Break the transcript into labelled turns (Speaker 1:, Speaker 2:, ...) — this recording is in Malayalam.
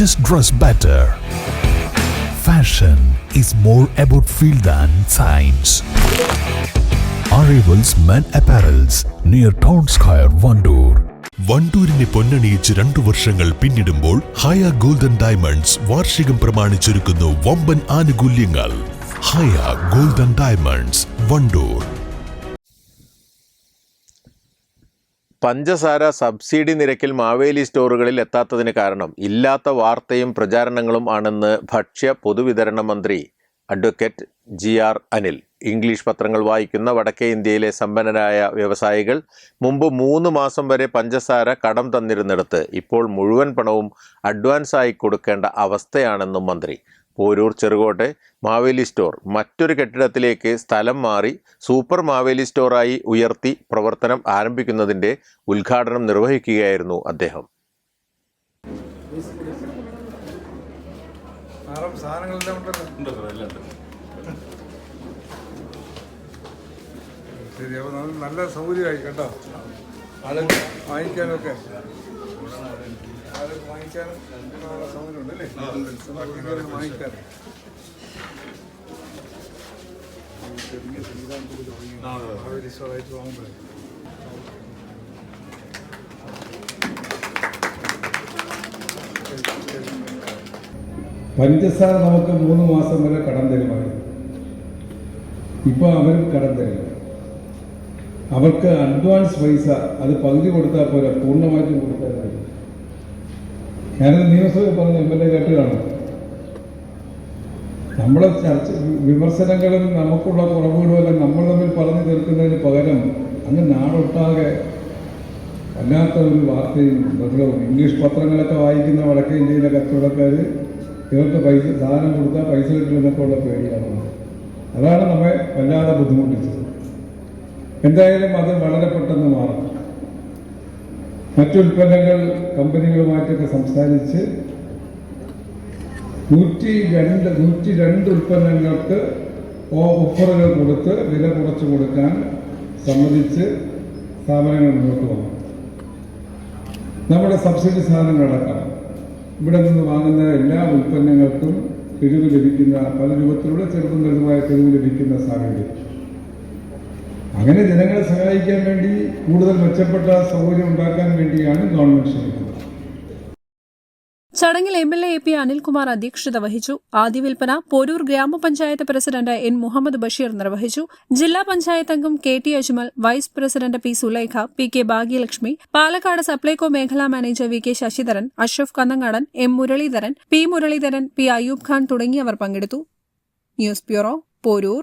Speaker 1: just dress better. Fashion is more about feel than science. Arrivals Men Apparels near Town Square, Vandoor. വണ്ടൂരിനെ പൊന്നണിയിച്ച് രണ്ടു വർഷങ്ങൾ പിന്നിടുമ്പോൾ ഹയ ഗോൾഡൻ ഡയമണ്ട്സ് വാർഷികം പ്രമാണിച്ചൊരുക്കുന്നു വമ്പൻ ആനുകൂല്യങ്ങൾ ഹയ ഗോൾഡൻ ഡയമണ്ട്സ് വണ്ടൂർ
Speaker 2: പഞ്ചസാര സബ്സിഡി നിരക്കിൽ മാവേലി സ്റ്റോറുകളിൽ എത്താത്തതിന് കാരണം ഇല്ലാത്ത വാർത്തയും പ്രചാരണങ്ങളും ആണെന്ന് ഭക്ഷ്യ പൊതുവിതരണ മന്ത്രി advocate G R Anil. English പത്രങ്ങൾ വായിക്കുന്ന വടക്കേ ഇന്ത്യയിലെ സമ്പന്നരായ വ്യവസായികൾ മുമ്പ് മൂന്ന് മാസം വരെ പഞ്ചസാര കടം തന്നിരുന്നിടത്ത് ഇപ്പോൾ മുഴുവൻ പണവും അഡ്വാൻസായി കൊടുക്കേണ്ട അവസ്ഥയാണെന്നും മന്ത്രി പോരൂർ ചെറുകോട്ടെ മാവേലി സ്റ്റോർ. മറ്റൊരു കെട്ടിടത്തിലേക്ക് സ്ഥലം മാറി സൂപ്പർ മാവേലി സ്റ്റോറായി ഉയർത്തി പ്രവർത്തനം ആരംഭിക്കുന്നതിന്റെ ഉദ്ഘാടനം നിർവഹിക്കുകയായിരുന്നു അദ്ദേഹം.
Speaker 3: ശരി അപ്പോൾ നല്ല സൗകര്യമായി കേട്ടോ. ആളുകൾ വാങ്ങിക്കാനൊക്കെ. ആളുകൾ വാങ്ങിക്കാനും
Speaker 4: പഞ്ചസാര നമുക്ക് മൂന്ന് മാസം വരെ കടം തരുമായിരുന്നു. ഇപ്പോൾ അവർ കടം തരില്ല അവർക്ക് അഡ്വാൻസ് പൈസ അത് പകുതി കൊടുത്താൽ പോരാ പൂർണമായിട്ടും കൊടുത്താൽ മതി. ഞാനത് നിയമസഭയിൽ പറഞ്ഞു എം എൽ എ കേട്ടുകയാണ് നമ്മളെ ചർച്ച വിമർശനങ്ങളും നമുക്കുള്ള കുറവുകളുമെല്ലാം നമ്മൾ തമ്മിൽ പറഞ്ഞു തീർക്കുന്നതിന് പകരം അങ്ങ് നാടൊട്ടാകെ വല്ലാത്ത ഒരു വാർത്തയും ബഹളവും ഇംഗ്ലീഷ് പത്രങ്ങളൊക്കെ വായിക്കുന്ന വടക്കേ ഇന്ത്യയിലെ കച്ചവടക്കാർ ഇവർക്ക് പൈസ സാധനം കൊടുത്താൽ പൈസ കിട്ടുമെന്നൊക്കെ ഉള്ള പേടിയാണ്. അതാണ് നമ്മെ വല്ലാതെ ബുദ്ധിമുട്ടിച്ചത്. എന്തായാലും അത് വളരെ പെട്ടെന്ന് മാറും. മറ്റുൽപ്പന്നങ്ങൾ കമ്പനികളുമായിട്ടൊക്കെ സംസാരിച്ച് നൂറ്റി രണ്ട് നൂറ്റി രണ്ട് ഉൽപ്പന്നങ്ങൾക്ക് ഓഫറുകൾ കൊടുത്ത് വില കുറച്ച് കൊടുക്കാൻ സമ്മതിച്ച് സ്ഥാപനങ്ങൾ മുന്നോട്ട് വന്നു. നമ്മുടെ സബ്സിഡി സാധനങ്ങൾ അടക്കം. ഇവിടെ നിന്ന് വാങ്ങുന്ന എല്ലാ ഉൽപ്പന്നങ്ങൾക്കും കിഴിവ് ലഭിക്കുന്ന പല രൂപത്തിലുള്ള ചെറുതും വലുതുമായ കിഴിവ് ലഭിക്കുന്ന സാഹചര്യം. അങ്ങനെ ജനങ്ങളെ സഹായിക്കാൻ വേണ്ടി കൂടുതൽ മെച്ചപ്പെട്ട സൗകര്യം ഉണ്ടാക്കാൻ വേണ്ടിയാണ് ഗവൺമെന്റ് ശ്രമിക്കുന്നത്.
Speaker 5: ചടങ്ങിൽ M L A P Anilkumar അധ്യക്ഷത വഹിച്ചു. ആദ്യ വിൽപ്പന പോരൂർ ഗ്രാമപഞ്ചായത്ത് പ്രസിഡന്റ് എൻ മുഹമ്മദ് ബഷീർ നിർവഹിച്ചു. ജില്ലാ പഞ്ചായത്ത് അംഗം K T Ajmal vice president P Sulaikha P K Bhagyalakshmi Palakkad Supplyco മേഖലാ manager V K Sasidharan Ashraf Kannangadan M Muraleedharan P Muraleedharan P Ayub Khan തുടങ്ങിയവർ പങ്കെടുത്തു. News bureau Poroor.